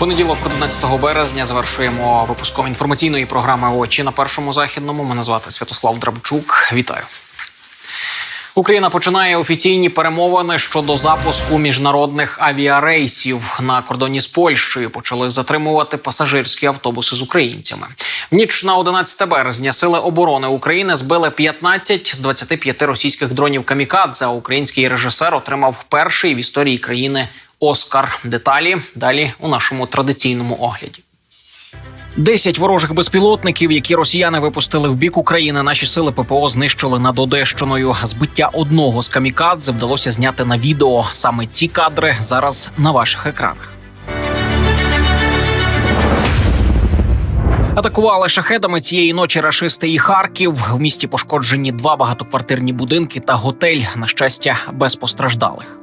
Понеділок, 11 березня, завершуємо випуском інформаційної програми Очі на першому західному. Мене звати Святослав Драбчук. Вітаю. Україна починає офіційні перемовини щодо запуску міжнародних авіарейсів на кордоні з Польщею. Почали затримувати пасажирські автобуси з українцями. В ніч на 11 березня сили оборони України збили 15 з 25 російських дронів камікадзе. Український режисер отримав перший в історії країни Оскар. Деталі далі у нашому традиційному огляді. Десять ворожих безпілотників, які росіяни випустили в бік України, наші сили ППО знищили над Одещиною. Збиття одного з камікадзе вдалося зняти на відео. Саме ці кадри зараз на ваших екранах. Атакували шахедами цієї ночі рашисти і Харків. В місті пошкоджені два багатоквартирні будинки та готель. На щастя, без постраждалих.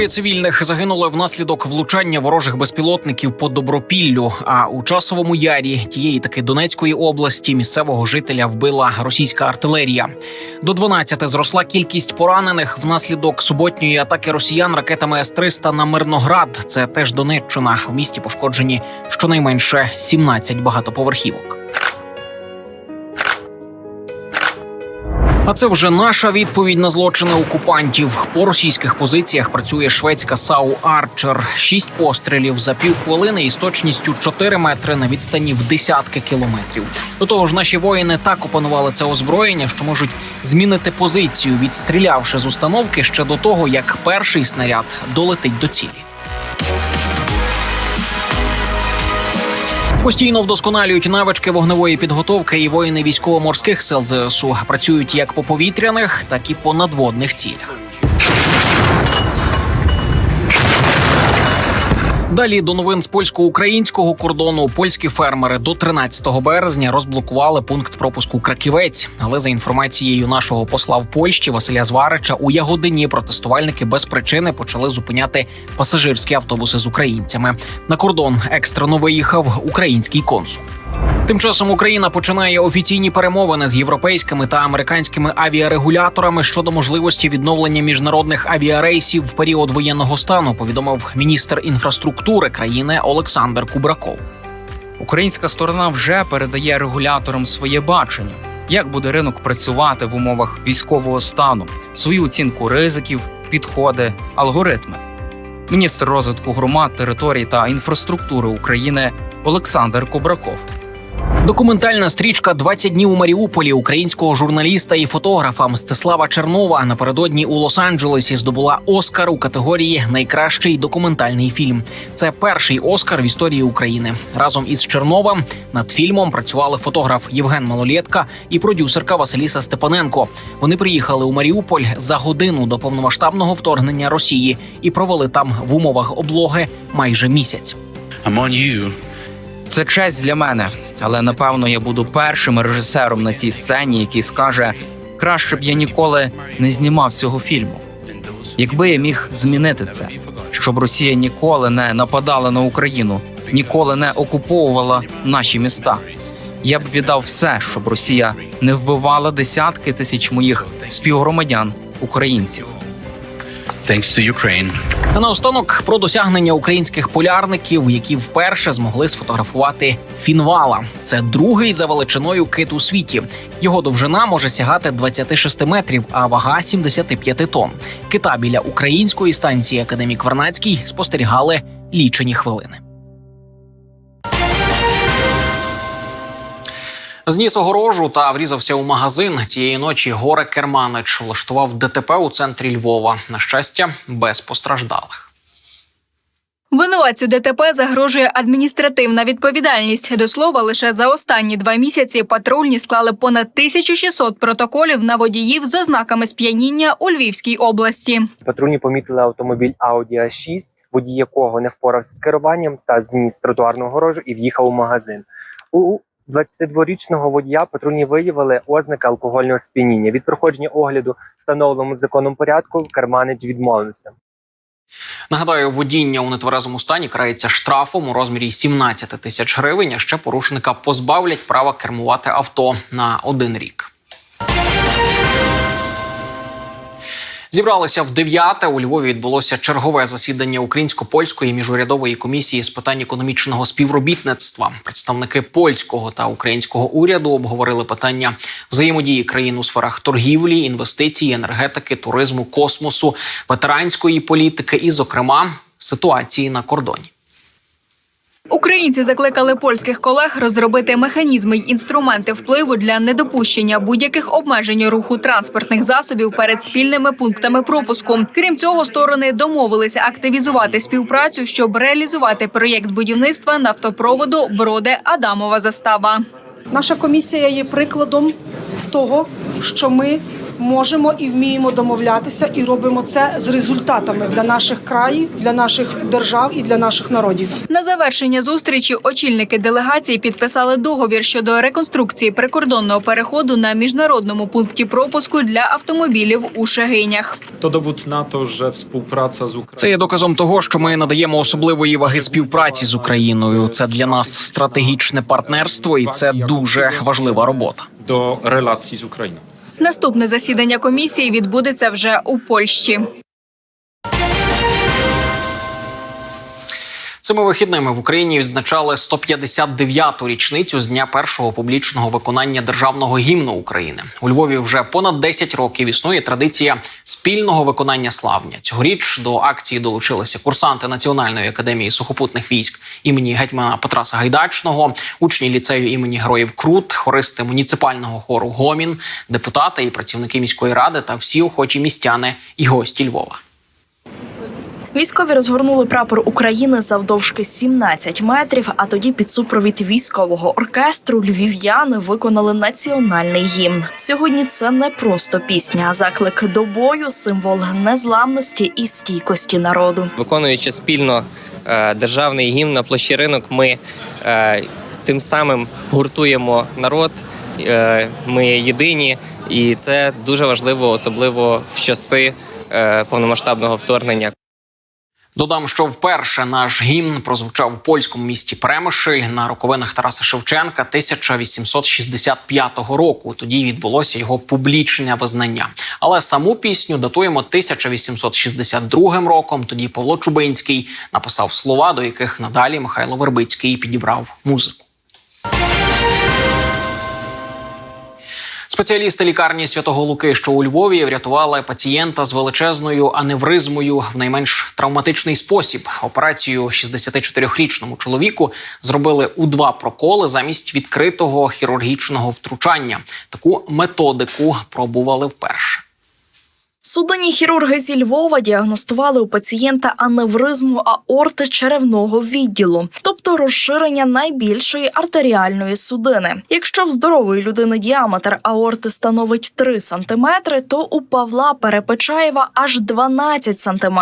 Двоє цивільних загинули внаслідок влучання ворожих безпілотників по Добропіллю. А у часовому ярі тієї таки Донецької області місцевого жителя вбила російська артилерія. До 12 зросла кількість поранених внаслідок суботньої атаки росіян ракетами С-300 на Мирноград. Це теж Донеччина. В місті пошкоджені щонайменше 17 багатоповерхівок. А це вже наша відповідь на злочини окупантів. По російських позиціях працює шведська САУ Арчер. Шість пострілів за півхвилини із точністю 4 метри на відстані в десятки кілометрів. До того ж, наші воїни так опанували це озброєння, що можуть змінити позицію, відстрілявши з установки ще до того, як перший снаряд долетить до цілі. Постійно вдосконалюють навички вогневої підготовки і воїни військово-морських сил ЗСУ працюють як по повітряних, так і по надводних цілях. Далі до новин з польсько-українського кордону польські фермери до 13 березня розблокували пункт пропуску Краківець. Але за інформацією нашого посла в Польщі Василя Зварича, у Ягодині протестувальники без причини почали зупиняти пасажирські автобуси з українцями. На кордон екстрено виїхав український консул. Тим часом Україна починає офіційні перемовини з європейськими та американськими авіарегуляторами щодо можливості відновлення міжнародних авіарейсів в період воєнного стану. Повідомив міністр інфраструктури країни Олександр Кубраков. Українська сторона вже передає регуляторам своє бачення, як буде ринок працювати в умовах військового стану, свою оцінку ризиків, підходи, алгоритми. Міністр розвитку громад, територій та інфраструктури України Олександр Кобраков. Документальна стрічка «20 днів у Маріуполі українського журналіста і фотографа Мстислава Чернова напередодні у Лос-Анджелесі здобула Оскар у категорії Найкращий документальний фільм. Це перший Оскар в історії України. Разом із Черновим над фільмом працювали фотограф Євген Малолєтка і продюсерка Василіса Степаненко. Вони приїхали у Маріуполь за годину до повномасштабного вторгнення Росії і провели там в умовах облоги майже місяць. I'm on you. Це честь для мене, але напевно я буду першим режисером на цій сцені, який скаже: краще б я ніколи не знімав цього фільму. Якби я міг змінити це, щоб Росія ніколи не нападала на Україну, ніколи не окуповувала наші міста. Я б віддав все, щоб Росія не вбивала десятки тисяч моїх співгромадян українців. Thanks to Ukraine. Та наостанок про досягнення українських полярників, які вперше змогли сфотографувати фінвала. Це другий за величиною кит у світі. Його довжина може сягати 26 метрів, а вага 75 тонн. Кита біля української станції Академік Вернацький спостерігали лічені хвилини. Зніс огорожу та врізався у магазин. Тієї ночі горе Керманич влаштував ДТП у центрі Львова. На щастя, без постраждалих. Винуватцю ДТП загрожує адміністративна відповідальність. До слова, лише за останні два місяці патрульні склали понад 1600 протоколів на водіїв з ознаками сп'яніння у Львівській області. Патрульні помітили автомобіль Audi A6, водій якого не впорався з керуванням та зніс тротуарну огорожу і в'їхав у магазин. У 22-річного водія патрульні виявили ознаки алкогольного сп'яніння. Від проходження огляду, встановленому законом порядку, Карманич відмовився. Нагадаю, водіння у нетверезому стані карається штрафом у розмірі 17 тисяч гривень. А ще порушника позбавлять права кермувати авто на один рік. Зібралися в дев'яте. У Львові відбулося чергове засідання українсько-польської міжурядової комісії з питань економічного співробітництва. Представники польського та українського уряду обговорили питання взаємодії країн у сферах торгівлі, інвестицій, енергетики, туризму, космосу, ветеранської політики і, зокрема, ситуації на кордоні. Українці закликали польських колег розробити механізми й інструменти впливу для недопущення будь-яких обмежень руху транспортних засобів перед спільними пунктами пропуску. Крім цього, сторони домовилися активізувати співпрацю, щоб реалізувати проєкт будівництва нафтопроводу Броде Адамова застава. Наша комісія є прикладом того, що ми можемо і вміємо домовлятися, і робимо це з результатами для наших країв, для наших держав і для наших народів. На завершення зустрічі очільники делегації підписали договір щодо реконструкції прикордонного переходу на міжнародному пункті пропуску для автомобілів у Шегинях. To dowód na to, że współpraca z Ukrainą. Це є доказом того, що ми надаємо особливої ваги співпраці з Україною. Це для нас стратегічне партнерство, і це дуже важлива робота. do relacji z Ukrainą. Наступне засідання комісії відбудеться вже у Польщі. Цими вихідними в Україні відзначали 159-ту річницю з дня першого публічного виконання державного гімну України. У Львові вже понад 10 років існує традиція спільного виконання славня. Цьогоріч до акції долучилися курсанти Національної академії сухопутних військ імені гетьмана Петра Сагайдачного, учні ліцею імені Героїв Крут, хористи муніципального хору Гомін, депутати і працівники міської ради та всі охочі містяни і гості Львова. Військові розгорнули прапор України завдовжки 17 метрів. А тоді під супровід військового оркестру львів'яни виконали національний гімн. Сьогодні це не просто пісня, а заклик до бою, символ незламності і стійкості народу. Виконуючи спільно е, державний гімн на площі ринок, ми е, тим самим гуртуємо народ. е, Ми єдині, і це дуже важливо, особливо в часи повномасштабного вторгнення. Додам, що вперше наш гімн прозвучав в польському місті Премишель на роковинах Тараса Шевченка 1865 року. Тоді відбулося його публічне визнання. Але саму пісню датуємо 1862 роком. Тоді Павло Чубинський написав слова, до яких надалі Михайло Вербицький підібрав музику. Спеціалісти лікарні Святого Луки, що у Львові, врятували пацієнта з величезною аневризмою в найменш травматичний спосіб. Операцію 64-річному чоловіку зробили у два проколи замість відкритого хірургічного втручання. Таку методику пробували вперше. Судені хірурги зі Львова діагностували у пацієнта аневризму аорти черевного відділу, тобто розширення найбільшої артеріальної судини. Якщо в здорової людини діаметр аорти становить 3 см, то у Павла Перепечаєва аж 12 см.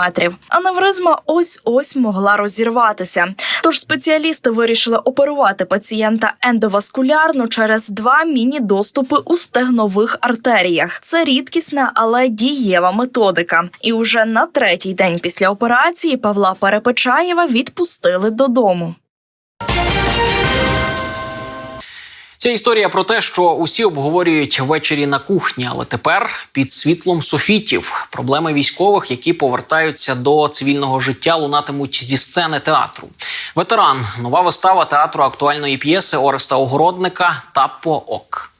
Аневризма ось ось могла розірватися. Тож спеціалісти вирішили оперувати пацієнта ендоваскулярно через два міні-доступи у стегнових артеріях. Це рідкісна, але дієва методика. І уже на третій день після операції Павла Перепечаєва відпустили додому. Ця історія про те, що усі обговорюють ввечері на кухні, але тепер під світлом софітів проблеми військових, які повертаються до цивільного життя, лунатимуть зі сцени театру. Ветеран, нова вистава театру актуальної п'єси Ореста Огородника Тапо Ок.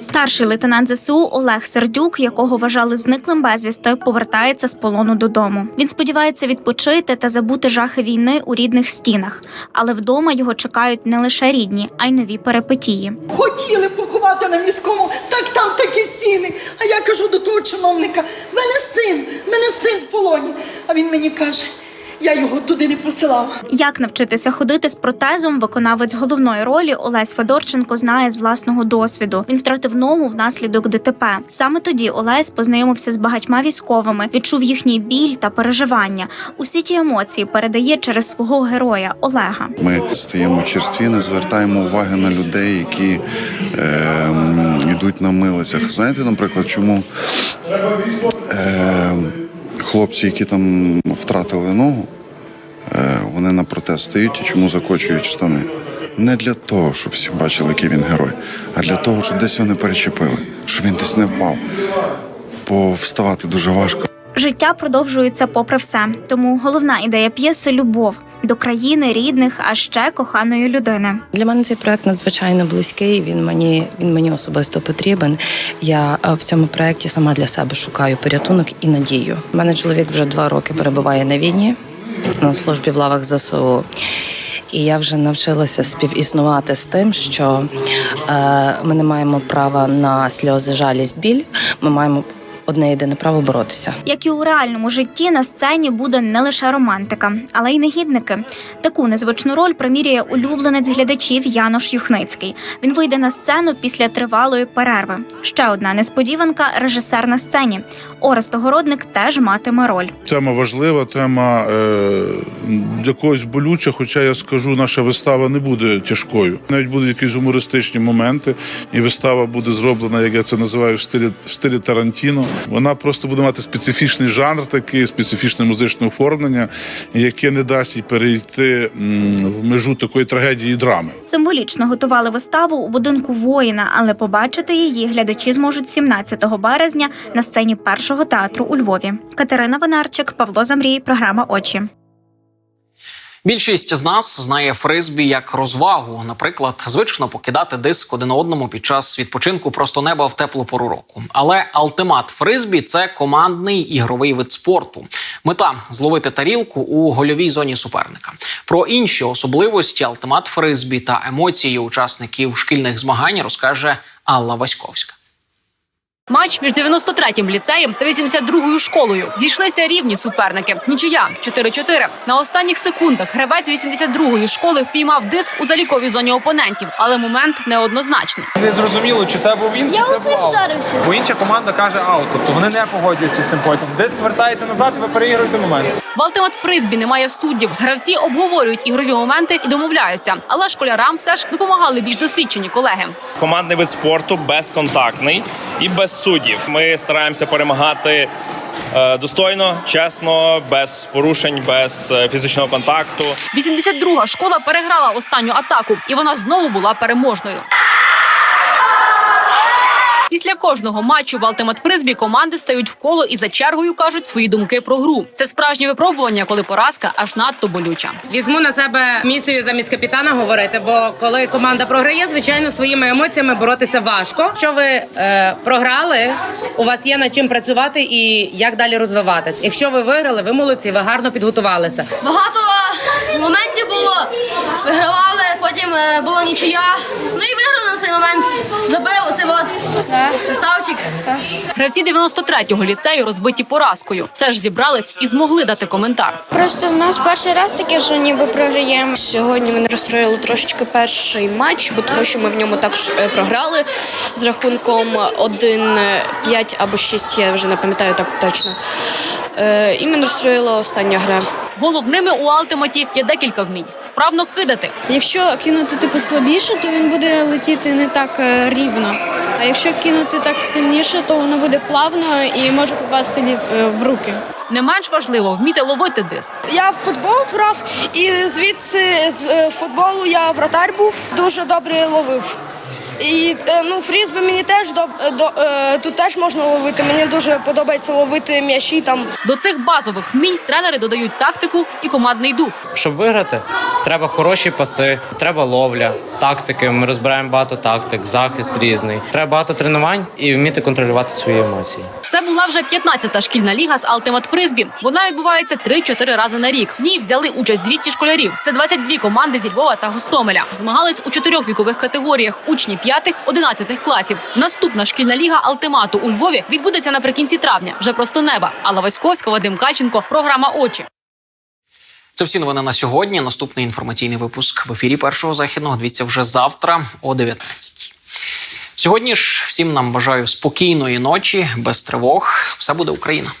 Старший лейтенант ЗСУ Олег Сердюк, якого вважали зниклим безвісти, повертається з полону додому. Він сподівається відпочити та забути жахи війни у рідних стінах, але вдома його чекають не лише рідні, а й нові перипетії. Хотіли поховати на міському, так там такі ціни. А я кажу до того чиновника: мене син, мене син в полоні. А він мені каже: я його туди не посилав. Як навчитися ходити з протезом, виконавець головної ролі Олесь Федорченко знає з власного досвіду. Він втратив ногу внаслідок ДТП. Саме тоді Олесь познайомився з багатьма військовими, відчув їхній біль та переживання. Усі ті емоції передає через свого героя Олега. Ми стаємо черстві, не звертаємо уваги на людей, які е, йдуть на милицях. Знаєте, наприклад, чому е, хлопці, які там втратили ногу, е, вони на протест стають і чому закочують штани? Не для того, щоб всі бачили, який він герой, а для того, щоб десь не перечепили, щоб він десь не впав. Бо вставати дуже важко. Життя продовжується попри все. Тому головна ідея п'єси любов до країни, рідних, а ще коханої людини. Для мене цей проект надзвичайно близький. Він мені він мені особисто потрібен. Я е, в цьому проекті сама для себе шукаю порятунок і надію. У мене чоловік вже два роки перебуває на війні на службі в лавах ЗСУ. І я вже навчилася співіснувати з тим, що е, ми не маємо права на сльози, жалість, біль. Ми маємо одне єдине право боротися. Як і у реальному житті на сцені буде не лише романтика, але й негідники. Таку незвичну роль примірює улюбленець глядачів Янош Юхницький. Він вийде на сцену після тривалої перерви. Ще одна несподіванка режисер на сцені. Орест Огородник теж матиме роль. Тема важлива, тема е, для когось болюча, хоча я скажу, наша вистава не буде тяжкою. Навіть будуть якісь гумористичні моменти, і вистава буде зроблена, як я це називаю, в стилі, стилі Тарантіно. Вона просто буде мати специфічний жанр, такий, специфічне музичне оформлення, яке не дасть їй перейти в межу такої трагедії і драми. Символічно готували виставу у будинку воїна, але побачити її глядачі зможуть 17 березня на сцені першого театру у Львові. Катерина Венарчик, Павло Замрій, програма Очі. Більшість з нас знає фризбі як розвагу. Наприклад, звично покидати диск один одному під час відпочинку просто неба в теплу пору року. Але алтимат фризбі це командний ігровий вид спорту. Мета зловити тарілку у гольовій зоні суперника. Про інші особливості алтимат фризбі та емоції учасників шкільних змагань розкаже Алла Васьковська. Матч між 93-м ліцеєм та 82-ю школою зійшлися рівні суперники. Нічия 4-4. На останніх секундах гравець 82-ї школи впіймав диск у заліковій зоні опонентів, але момент неоднозначний. Не зрозуміло, чи це був він, чи це був аут. Бо інша команда каже аут, тобто вони не погоджуються з цим потім. Диск вертається назад, і ви переігруєте момент. В Ultimate фризбі немає суддів. Гравці обговорюють ігрові моменти і домовляються. Але школярам все ж допомагали більш досвідчені колеги. Командний вид спорту безконтактний і без суддів. Ми стараємося перемагати е, достойно, чесно, без порушень, без е, фізичного контакту. 82-га школа переграла останню атаку, і вона знову була переможною. Після кожного матчу в Ultimate фризбі команди стають в коло і за чергою кажуть свої думки про гру. Це справжнє випробування, коли поразка аж надто болюча. Візьму на себе місію замість капітана говорити, бо коли команда програє, звичайно, своїми емоціями боротися важко. Якщо ви е, програли, у вас є над чим працювати і як далі розвиватись. Якщо ви виграли, ви молодці, ви гарно підготувалися. Багато моментів було. Вигравали, потім е, було нічия. Ну і виграли на цей момент. Забив оцей от красавчик. Гравці 93-го ліцею розбиті поразкою. Все ж зібрались і змогли дати коментар. Просто в нас перший раз таке, що ніби програємо. Сьогодні мене розстроїли трошечки перший матч, бо тому що ми в ньому також е, програли з рахунком 1-5 або 6, я вже не пам'ятаю так точно. Е, І мене розстроїла остання гра. Головними у Алтиматі є декілька вмінь. Вправно кидати. Якщо кинути типу слабіше, то він буде летіти не так е, рівно. А якщо кинути так сильніше, то воно буде плавно і може попасти е, в руки. Не менш важливо вміти ловити диск. Я в футбол грав, і звідси з е, футболу я вратар був, дуже добре ловив. І е, ну, фрізби мені теж до, до е, тут теж можна ловити. Мені дуже подобається ловити м'ячі там. До цих базових вмінь тренери додають тактику і командний дух. Щоб виграти, треба хороші паси, треба ловля, тактики. Ми розбираємо багато тактик, захист різний. Треба багато тренувань і вміти контролювати свої емоції. Це була вже 15-та шкільна ліга з Ultimate фризбі. Вона відбувається 3-4 рази на рік. В ній взяли участь 200 школярів. Це 22 команди зі Львова та Гостомеля. Змагались у чотирьох вікових категоріях: учні 5-11 класів. Наступна шкільна ліга Алтимату у Львові відбудеться наприкінці травня. Вже просто неба. Алла Васьковська, Вадим Кальченко. Програма Очі. Це всі новини на сьогодні. Наступний інформаційний випуск в ефірі першого західного. Дивіться вже завтра о 19 Сьогодні ж всім нам бажаю спокійної ночі, без тривог. Все буде Україна.